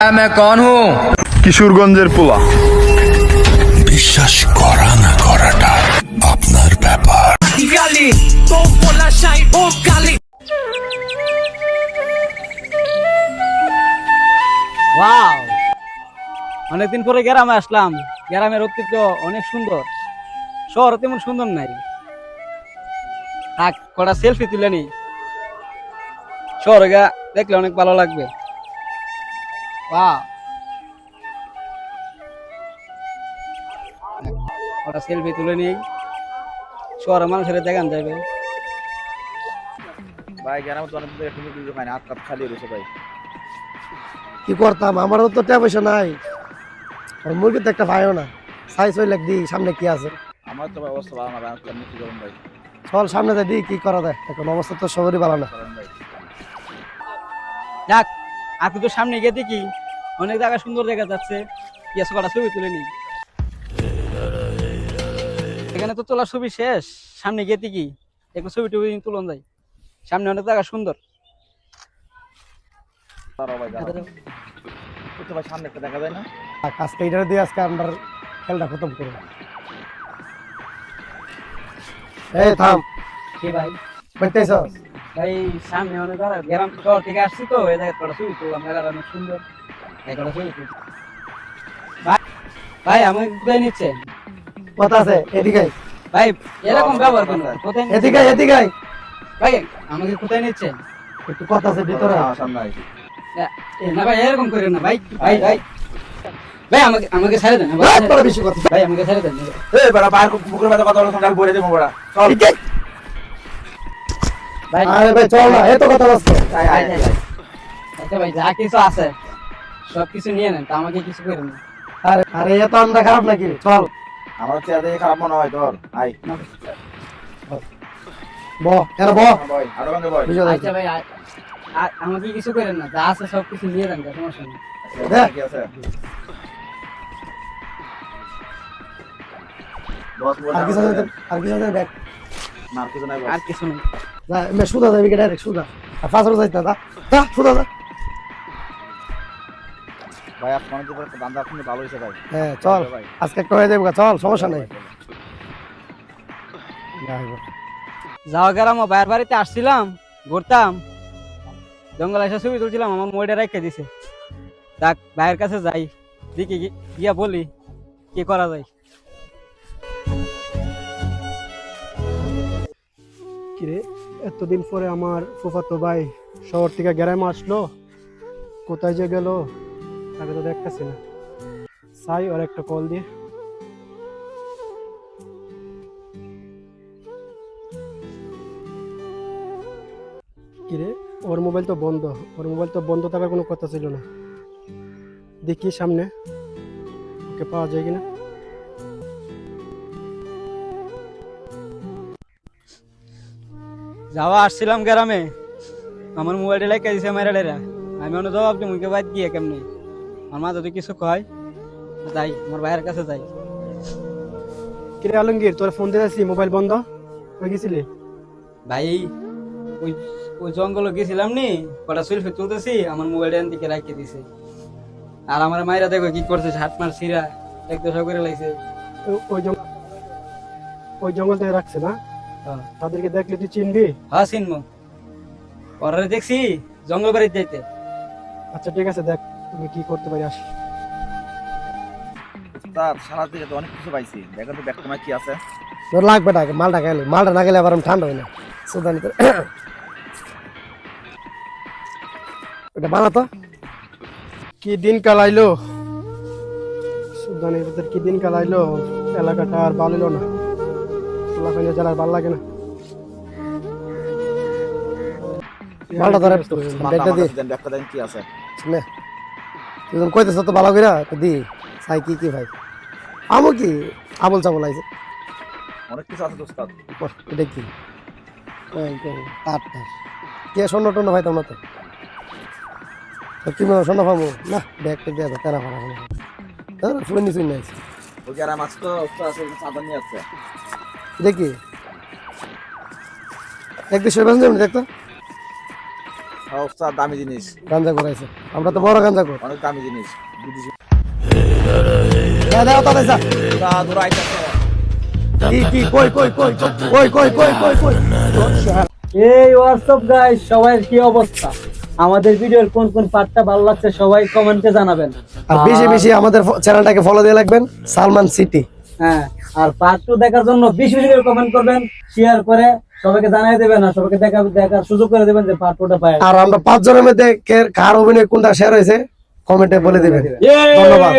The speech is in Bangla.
मैं कौन हूँ কিশোরগঞ্জের পোলা বিশ্বাস করা না করাটা আপনার ব্যাপার Gali, don't wanna shine, oh Gali. Wow অনেকদিন পরে গ্রামে আসলাম গ্রামের অস্তিত্ব অনেক সুন্দর শহর তেমন সুন্দর নাই থাক কটা সেলফি তুলে নি শহরে গা দেখলে অনেক ভালো লাগবে কটা সেলফি তুলে নিই। মানুষের দেখান যাবে। ভাই গ্রামে তো অনেক একটু কিছু খাই না হাত কাপ খালি রয়েছে ভাই। কি করতাম? আমারও তো টাকা পয়সা নাই। আর মুরগি তো একটা ভাইও না। সাইজ হইলে দি সামনে কি আছে? আমার তো অবস্থা ভালো না ভাই আমি কি করুন ভাই? চল সামনে যাই দি কি করা যায়। এখন অবস্থা তো সবারই ভালো না। ভাই। আপনি তো সামনে গিয়ে দেখি অনেক জায়গা সুন্দর দেখা যাচ্ছে। ইয়াস কটা ছবি তুলে নি এখানে তো তোলার ছবি শেষ। সামনে গিয়ে দেখি। একটু ছবি টবি তুলন যায় সামনে অনেক জায়গা সুন্দর। সামনে একটা দেখা যায় না? আর এটা দিয়ে আজকে আমরা খেলটা খতম করব। এই থাম। কি ভাই? বুঝতেছ ভাই সামনে অনেক গ্রাম শহর থেকে আসছি তো এই জায়গায় কটা ছবি তুললাম মেলাটা অনেক সুন্দর। এই কটা ছবি ভাই ভাই আমাকে কোথায় নিচ্ছেন কথা আছে এদিকে ভাই এরকম ব্যবহার কেন কোথায়? এদিকে এদিকে। ভাই আমাকে কোথায় নিচ্ছেন একটু কথা আছে ভিতরে। সামনে আয়। না ভাই এরকম করেন না ভাই। ভাই ভাই। ভাই আমাকে আমাকে ছেড়ে দেন। এই। বেশি কথা। ভাই আমাকে ছেড়ে দেন। এই বেড়া বাইরে বুকের মাঝে কথা বলে তোমরা বলে দেবো বেড়া। চল। এদিকে আয়। ভাই আরে ভাই চল না এত কথা বলছো। আচ্ছা ভাই যা কিছু আছে সব কিছু নিয়ে নেন তা আমাকে কিছু করেন না আরে আরে এত আমরা খারাপ নাকি? চল। আমার চেয়ার দেখে খারাপ মনে হয় তোর আই ব এর ব। ভাই আরও ভাঙে ভাই। আচ্ছা ভাই আমাকে কিছু করেন না যা আছে সব কিছু নিয়ে যান সমস্যা নেই। দেখ। কি আছে। আর কিছু আর কিছু দেখ। আর কিছু নাই আর কিছু নেই। সুদা যাবি ডাইরেক্ট সুদা আর ফাঁসর যাইত না যা সুদা যা ভাই আপনার হচ্ছে দান্দা আপনি ভালো হয়েছে ভাই। হ্যাঁ চল ভাই। আজকে একটা হয়ে যাবে চল সমস্যা নেই। হোক। গেলাম ভাইয়ের বাড়িতে আসছিলাম ঘুরতাম। জঙ্গল এসে ছবি তুলছিলাম আমার মোবাইলটা রেখে দিছে। দেখ ভাইয়ের কাছে যাই দেখি গি- গিয়া বলি কি করা যায়। কিরে? এতদিন পরে আমার ফুফাতো ভাই শহর থেকে গ্রামে আসলো, কোথায় যে গেল, তাকে তো দেখতেছি না। সাই ওর একটা কল দিয়ে। কিরে, ওর মোবাইল তো বন্ধ। ওর মোবাইল তো বন্ধ থাকার কোনো কথা ছিল না। দেখি সামনে, ওকে পাওয়া যায় কিনা। যাওয়া আসছিলাম গ্রামে। আমার মোবাইলটা লেখা দিছে মেরালেরা আমি অন্য জবাব দিই মুখে বাদ গিয়ে কেমনি? আমার মা যদি কিছু কয় যাই আমার ভাইয়ের কাছে যাই। কিরে আলমগীর তোর ফোন দিয়ে দিয়েছি মোবাইল বন্ধ? হয়ে গেছিলি? ভাই ওই ওই জঙ্গলে গেছিলাম নি কটা সেলফি তুলতেছি আমার মোবাইলটা দিকে রাখিয়ে দিছে। আর আমার মায়েরা দেখো কি করছে হাত মার সিরা এক দশা করে লাগছে ওই জঙ্গল ওই জঙ্গল থেকে রাখছে না। তাদেরকে দেখলে তুই চিনবি? হ্যাঁ চিনবো। পরে দেখছি জঙ্গল বাড়িতে যাইতে। আচ্ছা ঠিক আছে দেখ তুমি কি করতে পারি আসি। তার সারা দিকে তো অনেক কিছু পাইছি। দেখেন তো ব্যাগটা কি আছে। তোর লাগবে না মালটা খাইলে মালটা না খেলে আবার আমি ঠান্ডা হয় না। সুদানি করে এটা বানাতো কি দিন কাল আইলো? সুদানের ভিতর কি দিন কাল আইলো? এলাকাটা আর ভালো না। লাফাইলে যারা ভালো লাগে না। মালটা ধরে। ব্যাগটা দি। ব্যাগটা দেন কি আছে নে। তুই কইতেছ তো ভালো কইরা তো দি সাই কি কি ভাই। আমো কি আবল চাবল আইছে? অনেক কিছু আছে দোস্ত বাহ, এটা কি? তার তার কে স্বর্ণ টর্ণ ভাই তোমরা তো? তুমি স্বর্ণ পাবো? না ব্যাগটা দিয়ে দাও তেরা ফাড়া ফুলে নিচুই নাই ওই আর মাছ তো তো আছে চাঁদা নিয়ে আছে। এই কি অবস্থা? আমাদের ভিডিওর কোন কোন পার্টটা ভালো লাগছে সবাই কমেন্টে জানাবেন। আর বেশি বেশি আমাদের চ্যানেলটাকে ফলো দিয়ে রাখবেন সালমান সিটি হ্যাঁ। আর পার্ট টু দেখার জন্য বিশ বেশি করে কমেন্ট করবেন শেয়ার করে সবাইকে জানাই দেবেন আর সবাইকে দেখা দেখার সুযোগ করে দেবেন যে পার্ট টুটা পায়। আর আমরা পাঁচ জনের মধ্যে কার অভিনয় কোনটা শেয়ার হয়েছে কমেন্টে বলে দিবেন। ধন্যবাদ।